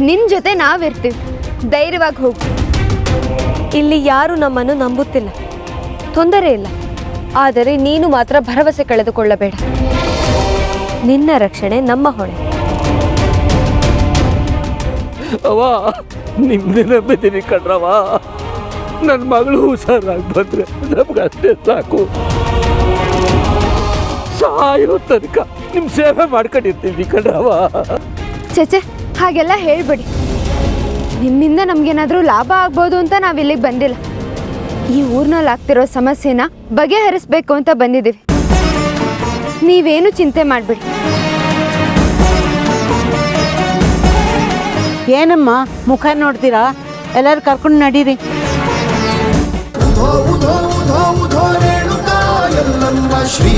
ನಿನ್ ಜೊತೆ ನಾವಿರ್ತೀವಿ. ಧೈರ್ಯವಾಗಿ ಹೋಗು. ಇಲ್ಲಿ ಯಾರು ನಮ್ಮನ್ನು ನಂಬುತ್ತಿಲ್ಲ. ತೊಂದರೆ ಇಲ್ಲ. ಆದರೆ ನೀನು ಮಾತ್ರ ಭರವಸೆ ಕಳೆದುಕೊಳ್ಳಬೇಡ. ನಿನ್ನ ರಕ್ಷಣೆ ನಮ್ಮ ಹೊಣೆ. ಅವ ನಿಮ್ದೆ ನಂಬಿದ್ದೀನಿ ಕಣ್ರವ ನನ್ನ ಮಗಳು ಹುಷಾರಾಗಿ ಬಂದ್ರೆ ನಮ್ಗೆ ಅಷ್ಟೇ ಸಾಕು. ಸಾಯೋ ತನಕ ನಿಮ್ಮ ಸೇವೆ ಮಾಡ್ಕೊಂಡಿರ್ತೀವಿ ಕಣ್ರವ ಚಚೆ ಹಾಗೆಲ್ಲ ಹೇಳ್ಬಿಡಿ. ನಿಮ್ಮಿಂದ ನಮಗೇನಾದರೂ ಲಾಭ ಆಗ್ಬೋದು ಅಂತ ನಾವ್ ಇಲ್ಲಿಗೆ ಬಂದಿಲ್ಲ. ಈ ಊರ್ನಲ್ಲಿ ಆಗ್ತಿರೋ ಸಮಸ್ಯೆನ ಬಗೆಹರಿಸ್ಬೇಕು ಅಂತ ಬಂದಿದ್ದೀವಿ ನೀವೇನು ಚಿಂತೆ ಮಾಡಬೇಡಿ. ಏನಮ್ಮ ಮುಖ ನೋಡ್ತೀರಾ? ಎಲ್ಲರೂ ಕರ್ಕೊಂಡು ನಡೀರಿ. ಶ್ರೀ